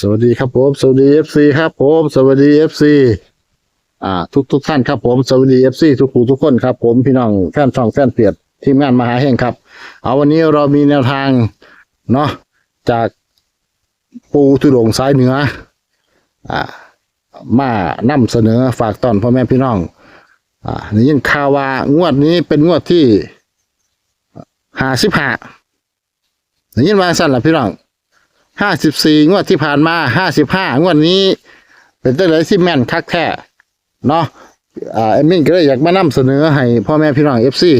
สวัสดีครับผม สวัสดีเอฟซีครับผม สวัสดีเอฟซีอ่า ทุกทุกท่านครับผม สวัสดีเอฟซีทุกผู้ทุกคนครับผมพี่น้องแฟนช่องแฟนเปียดทีมงานมหาแห่งครับ เอาวันนี้เรามีแนวทางเนาะจากปูทุดงซ้ายเหนือ อ่า มานำเสนอฝากตอนพ่อแม่พี่น้อง อ่านี่ยินข่าวว่างวดนี้เป็นงวดที่ห้าสิบห้านี่ยินว่าสั้นละพี่น้อง ห้าสิบสี่งวดที่ผ่านมาห้าสิบห้างวดนี้ เป็นตัวเลยที่แม่นคักแท้เนาะอ่าเอมมินก็เลยอยากมานำเสนอให้พ่อแม่พี่น้องเอฟซี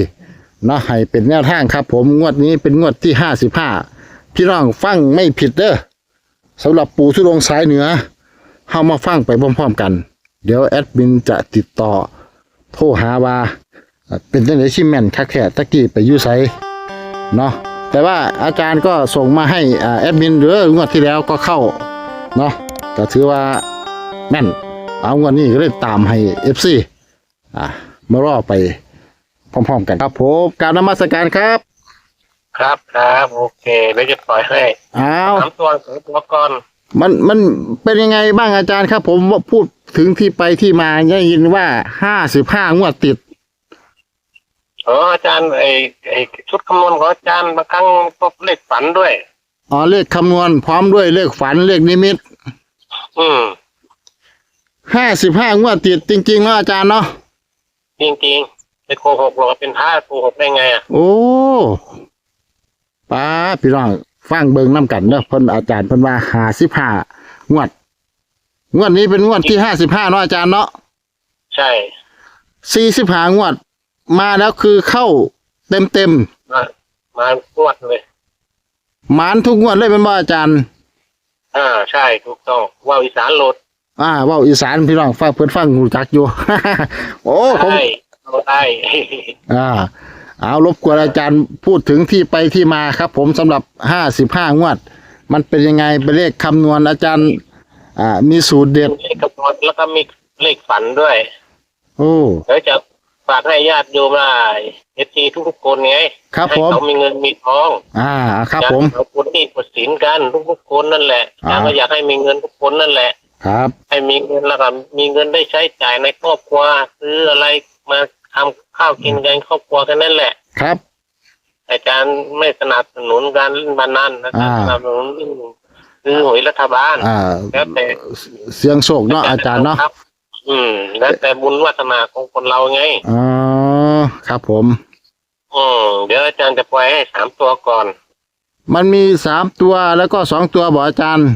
เนาะให้เป็นแนวทางครับ ผมงวดนี้เป็นงวดที่ห้าสิบห้าพี่น้องฟังไม่ผิดเด้อสำหรับปู่ทุดงสายเหนือเข้ามาฟังไปพร้อมๆกัน เดี๋ยวแอดมินจะติดต่อโทรหาว่า เป็นจังไดที่แม่นคักแท้ตะกี้ไปยู่ไสเนาะ แต่ว่าอาจารย์ก็ส่งมาให้อ่าแอดมินหรืองวดที่แล้วก็เข้าเนาะก็ถือว่าแม่นเอางวดนี้ก็เลยตามให้ FC อ่ามารอไปพร้อมๆกันครับผมกรารนมัสการครับ ครับครับโอเคแล้วจะปล่อยให้อ้าวสามตัวสองตัวก่อนมันมันเป็นยังไงบ้างอาจารย์ครับ ผมว่าพูดถึงที่ไปที่มาได้ยินว่าห้าสิบห้างวดติด เอออาจารย์ไอไอชุดคำนวณของอาจารย์บางครั้งก็เลขฝันด้วย อ๋อเลขคำนวณพร้อมด้วยเลขฝันเลขนิมิต อืมห้าสิบห้างวดติดจริงๆแล้วอาจารย์เนาะจริงๆไม่โกหกหรอกเป็นท่าโกหกได้ไงอะโอ้ป้าพี่น้องฟังเบิงน้ำกันเด้อเพิ่นอาจารย์เพิ่นว่าห้าสิบห้างวด งวดนี้เป็นงวดที่ห้าสิบห้าเนาะอาจารย์เนาะใช่สี่สิบห้างวด มาแล้วคือเข้าเต็มเต็มมามาตรวจเลยๆหมานทุกงวดเลยเป็นว่าอาจารย์ อ่าใช่ถูกต้องว่าวอีสานโหลดอ่าเว่าอีสานพี่น้องฟังเพิ่นฟังหูจักอยู่ โอ้ผม ใช่เราได้ อ่า เอารบกวนอาจารย์พูดถึงที่ไปที่มาครับ ผมสำหรับห้าสิบห้างวด มันเป็นยังไงเป็นเลขคำนวณอาจารย์ อ่า มีสูตรเด็ดเลขกำหนดแล้วก็มีเลขฝันด้วย โอ้ เดี๋ยวจะ ฝากให้ญาติโยมได้เอซีทุกๆคนไงครับให้ผม เขามีเงินมีทองอ่าครับผมเราคนที่กดสินกันทุกๆคนนั่นแหละอ่าอาก็อยากให้มีเงินทุกคนนั่นแหละ ครับ ให้มีเงินแล้วก็มีเงินได้ใช้จ่ายในครอบครัวซื้ออะไรมาทำข้าวกินกันครอบครัวกันนั่นแหละ ครับ อาจารย์ไม่สนับสนุนการเล่นบานันอาจารย์อ่า สนับสนุนเรื่องซื้อหวยรัฐบาลอ่าแล้วแต่เสียงโชคเนาะอาจารย์เนาะครับ อืม แล้วแต่บุญวาสนาของคนเราไง อ๋อ ครับผม อืม เดี๋ยวอาจารย์จะปล่อยให้สามตัวก่อน มันมีสามตัวแล้วก็สองตัวบอกอาจารย์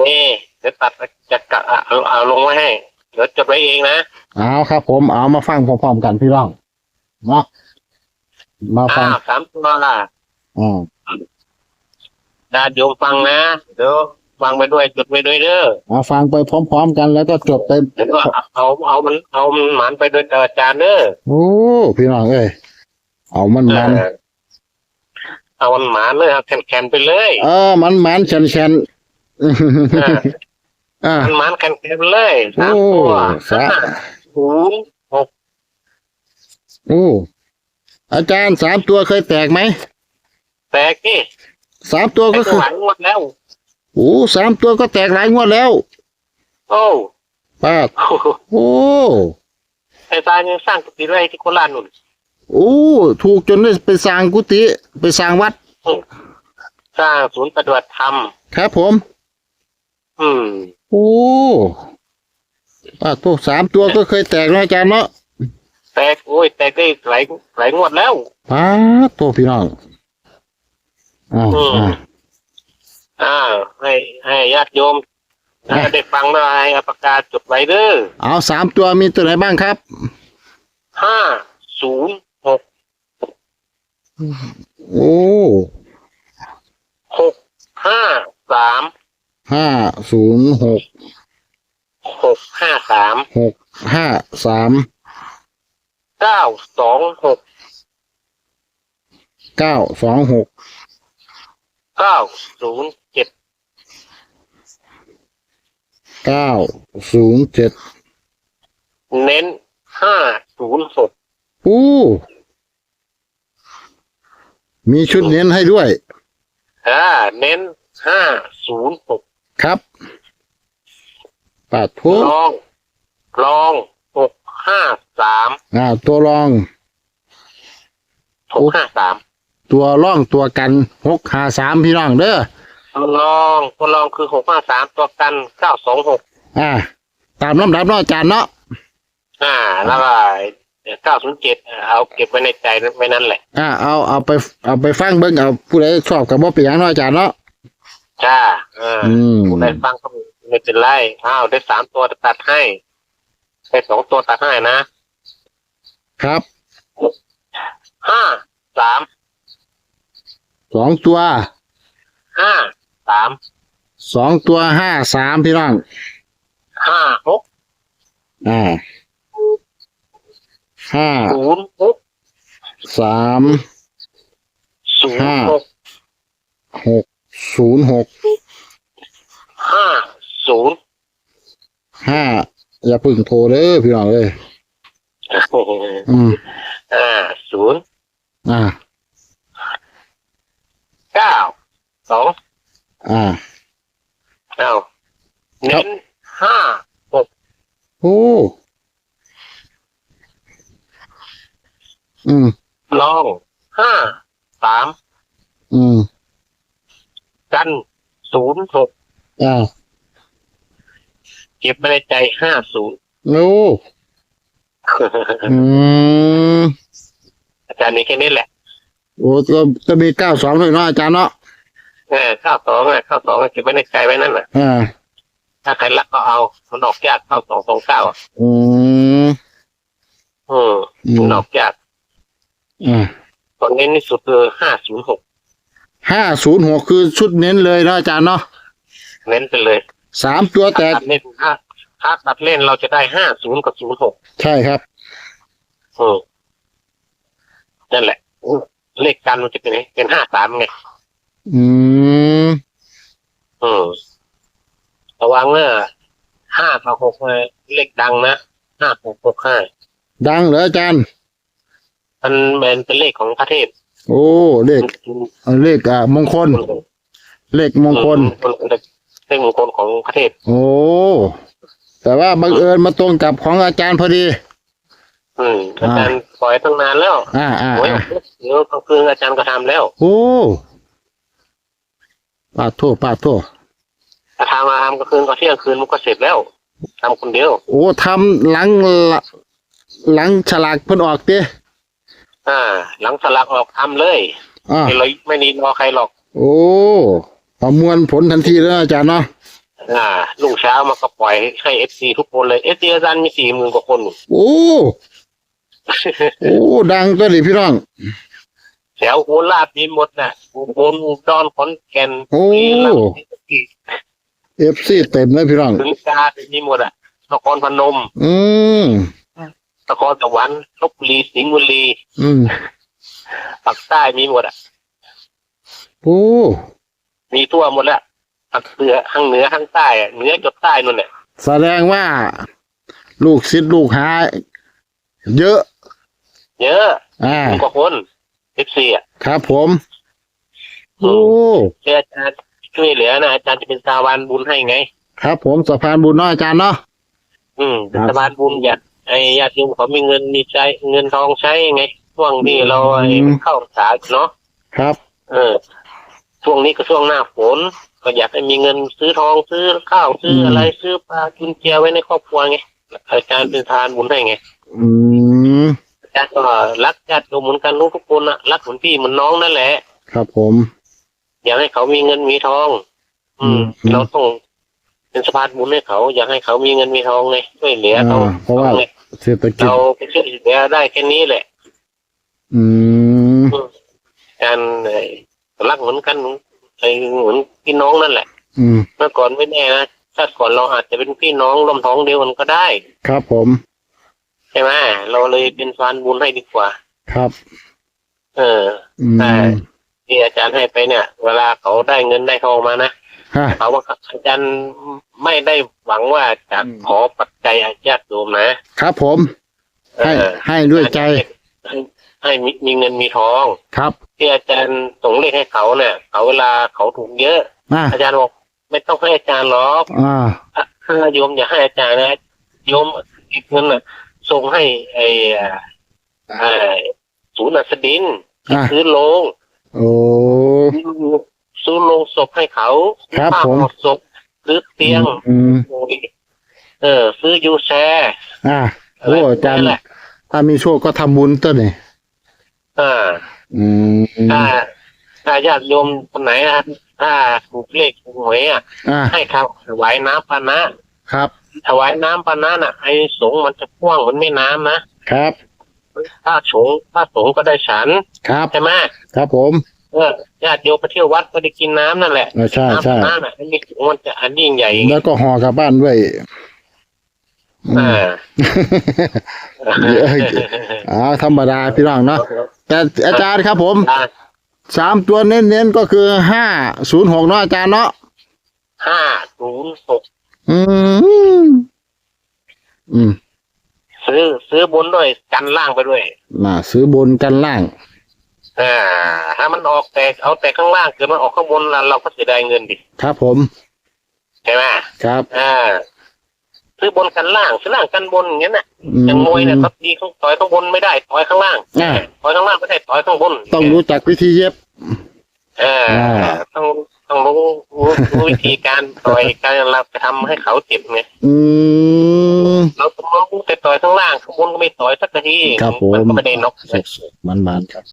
นี่ เดี๋ยวตัดจะกะเอาเอาลงไว้ให้ เดี๋ยวจดไว้เองนะ เอาครับผม เอามาฟังพร้อมๆกันพี่น้องเนาะมาฟัอ้างวสามตัวล่ะ อืมญาติโยมฟังนะ เดี๋ยว ฟังไปด้วยจดไปด้วยเด้อเอาฟังไปพร้อม ๆ กันแล้วก็จบไปเดี๋ยวก็เอาเอามันเอามันหมานไปด้วยกับอาจารย์เด้อโอ้พี่น้องเอ้ยเอามันมันเออเอามันหมานเลยเอาแคนๆไปเลยเออมันมันเชนเชนเอออ่า มันหมานแคนๆไปเลยสามโอ้ตัวสา ห้าศูนย์หกโอ้อาจารย์สามตัวเคยแตกไหมแตกนี่สามตัวไอ้ก็ตัคืวอหลังงวดแล้ว โอ้สามตัวก็แตกหลายงวดแล้วโอ้ป้าดโอ้ไอ้ตายังสร้างกุฏิไว้ที่โคราชนู่นโอ้ถูกจนได้ไปสร้างกุฏิไปสร้างวัดสร้างศูนย์ปฏิบัติธรรมครับผม อืมโอ้ป้าดตัวสามตัวก็เคยแตกนะอาจารย์เนาะแตกโอ้ยแตกได้หลายหลายงวดแล้วป้าดตัวพี่น้องอ่าอืม อ่าอ่าให้ให้ญาติโยมอะถ้าได้ฟังได้เอาปากกาจดไว้เด้อเอาสามตัวมีตัวไหนบ้างครับห้าศูนย์หกโอ้หกห้าสามห้าศูนย์หกหกห้าสามหกห้าสามเก้าสองหกเก้าสองหกเก้าศูนย์ เจ็ดเก้าศูนย์เจ็ดเน้นห้าศูนย์หกอู้มีชุดเน้นให้ด้วยอ่าเน้นห้าศูนย์หกครับปาดทุกลอง ลองหกห้าสามอ่า ตัวรองหกห้าสามตัวร่องตัวกันหกหาสามพี่น้องเด้อ ตัวลองตัวลองคือหกห้าสามตัวกันเก้าสองหกอ่า ตามลำดับเนาะอาจารย์เนาะอ่าแล้วก็เก้าศูนย์เจ็ดเอาเก็บไว้ในใจไว้นั่นแหละ อ่าเอาเอาไปเอาไปฟังเบิ่งเอาผู้ใดชอบกับบ่เปลี่ยนเนาะอาจารย์เนาะจ้าอ่าอืมได้ฟังก็ไม่เป็นไรอ้าวได้สามตัวตัดให้ได้สองตัวตัดให้นะ ครับห้าสามสองตัวห้า สามสองตัวห้าสามพี่น้องห้าหกอ่าห้าศูนย์หกสามศูนห้าย์หกหกศูนย์หกห้าศูนย์ห้าอย่าเพึ่งโทรเด้อพี่น้องเลยอืมอ่าศูนย์อ่าเก้าสอง อ่าเอาเน้นห้าหกโอ้ อืม ลองห้าสามอืม กันศูนย์หกอ่าเก็บไว้ในใจห้าศูนย์โอ้อืมอาจารย์มีแค่นี้แหละ โอ้ก็จะมีเก้าสองด้วยเนาะอาจารย์เนาะ เออข้าวสองอะข้าวสองเก็บไว้ในใจไว้นั่นแหละอ่าถ้าใครรักก็เอามันออกยากข้าวสองสองเก้าอะอืมอืมอืมมันออกยากอ่าตอนนี้ที่สุดคือห้าศูนย์หกห้าศูนย์หกคือชุดเน้นเลยเนาะอาจารย์เนาะเน้นไปเลยสามตัวแตถ้ากตัดเล่นถ้าถ้าตัดเล่นเราจะได้ห้าศูนย์กับศูนย์หกใช่ครับอืมนั่นแหละอืมเลขกันมันจะเป็นไงเป็นห้าสามไง อืมอืมระวังเนอะห้ากับหกเนี่ยเลขดังนะห้าหกหกห้าดังเหรออาจารย์ มันเป็นเป็นเลขของพระเทพ โอ้ เลขเลขอ่ามงคล เลขมงคลอืมเลขมงคลของพระเทพ โอ้ แต่ว่าบังเอิญมาตรงกับของอาจารย์พอดี อืมอาจารย์ปล่อยตั้งนานแล้ว อ่าอ่าโอ้ยอ่าเดี๋ยวกลางคืนอาจารย์ก็ทำแล้ว โอ้ ปาดโทษปาดโทษถ้าทำมาทำกลางคืนก็เที่ยงคืนมันก็เสร็จแล้วทำคนเดียว โอ้ทำหลังหลังฉลากเพิ่นออกเต้อ่า หลังสลักออกทำเลยอ่าไม่เลยไม่นีรอใครหรอก โอ้ประมวลผลทันทีแล้วอาจารย์เนาะอ่าลุงเช้ามันก็ปล่อยให้เอฟซีทุกคนเลยเอฟซีอาจารย์มีสี่หมื่นกว่าคน โอ้ โอ้ ดังตัวนี้พี่น้องแถ วโคราชมีหมดนะอุบลอุดรขอนแก่นโอ้ศรีลังกาเอฟซีเต็มเลยพี่น้อง ถึงกาญมีหมดอะนครพนมอืม นครสวรรค์ลบบุรีสิงห์บุรีอืมภาคใต้มีหมดอะ โอ้มีทั่วหมดแล้วภาคเหนือข้างเหนือข้างใต้อะเหนือจดใต้นู่นแหละแสดงว่า ลูกศิษย์ลูกหาเยอะ เยอะอ่า หมื่นกว่าคน เอฟซีอะครับผม โอ้เจออาจารย์ช่วยเหลือนะอาจารย์จะเป็นสาวานบุญให้ไง ครับผมสะพานบุญเนาะอาจารย์เนาะอืมเป็นครับสะพานบุญอยากไอ้ญาติโยมเขามีเงินมีใจเงินทองใช้ไงช่วงที่เราไอ้เข้าพรรษาเนาะครับ เออช่วงนี้ก็ช่วงหน้าฝนก็อยากให้มีเงินซื้อทองซื้อข้าวซื้ออะไรซื้อปลาจุนเจียไว้ในครอบครัวไงอาจารย์เป็นทานบุญให้ไง อืมอาจา รย์ก็รักญาติโยมเหมือนกันทุกคนนะรักเหมือนพี่เหมือนน้องนั่นแหละ ครับผม อยากให้เขามีเงินมีทอง อืมอืมเราต้องเป็นสะพานบุญให้เขา อยากให้เขามีเงินมีทองไงช่วยเหลือเขาอ่าเพราะว่าไงเศรษฐกิจเราไปช่วยเหลือได้แค่นี้แหละ อืมการเอ่อรักเหมือนกันไอ้เหมือนพี่น้องนั่นแหละ อืมเมื่อก่อนไม่แน่นะชาติก่อนเราอาจจะเป็นพี่น้องร่วมท้องเดียวกันก็ได้ ครับผม ใช่ไหมเราเลยเป็นสะพานบุญให้ดีกว่า ครับ เอออืมใช่ที่อาจารย์ให้ไปเนี่ย เวลาเขาได้เงินได้ทองมานะฮะเขาว่าอาจารย์ไม่ได้หวังว่าจะอืมขอปัจจัยอาญาติโยมนะ ครับผม ให้เออให้ด้วยใจให้ให้มีมีเงินมีทอง ครับ ที่อาจารย์ส่งเลขให้เขาเนี่ยเขาเวลาเขาถูกเยอะอ่าอาจารย์บอกไม่ต้องให้อาจารย์หรอกอ่าถ้าโยมอย่าให้อาจารย์นะโยมอีกเงินน่ะ ส่งให้ไอ้ไอ้ศูนย์อัสดินอ่าซื้อโลงโอ้ซื้อโลงศพให้เขาครับผ้าผมห่อศพซื้อเตียงอืมเออ ซื้อยูแชร์อ่าโอ้อาจารย์นั่นแหละถ้ามีโชคก็ทำบุญต้นนี่อ่าอืมถ้าถ้าญาติโยมคนไหนอะถ้าถูกเลขถูกหวยอะอ่าให้เขาถวายน้ำปานะครับ ถวายน้ำปานะน่ะไอ้สงฆ์มันจะพ่วงเหมันไม่น้ำนะครับ ถ้าสงฆ์ถ้าสงฆ์ก็ได้ฉันครับใช่ไหมครับผมเออญาติโยมไปเที่ยววัดก็ได้กินน้ำนั่นแหละเออใช่ใช่น้ำปานะน่ะอันนี้สงฆ์มันจะอันยิ่งใหญ่แล้วก็ห่อกลับบ้านด้วยอืมอ่าเยอะอ่าธรรมดาพี่น้องเนาะแต่อาจารย์ครับผมอ่าสามตัวเน้นๆก็คือห้าศูนย์หกเนาะอาจารย์เนาะห้าศูนย์หก อืมอืมซื้อซื้อบนด้วยกันล่างไปด้วยมาซื้อบนกันล่าง อ่า ถ้ามันออกแต่เอาแต่ข้างล่างเกิดมันออกข้างบนเราเราก็เสียดายเงินดิครับผมใช่ไหมครับ อ่า ซื้อบนกันล่างซื้อล่างกันบนอย่างเงี้ยน่ะอืมอย่างมวยเนี่ยเขาตีข้างต่อยข้างบนไม่ได้ต่อยข้างล่างอ่าต่อยข้างล่างไม่ได้ต่อยข้างบน ต้องรู้จักวิธีเย็บเอออ่าต้อง ต้องรู้รู้รู้วิธีการต่อยการเราจะทำให้เขาเจ็บไงอืม เราต้องรู้แต่ต่อยข้างล่างข้างบนก็ไม่ต่อยสักทีครับผม มันก็ไม่ได้น็อกมันๆครับ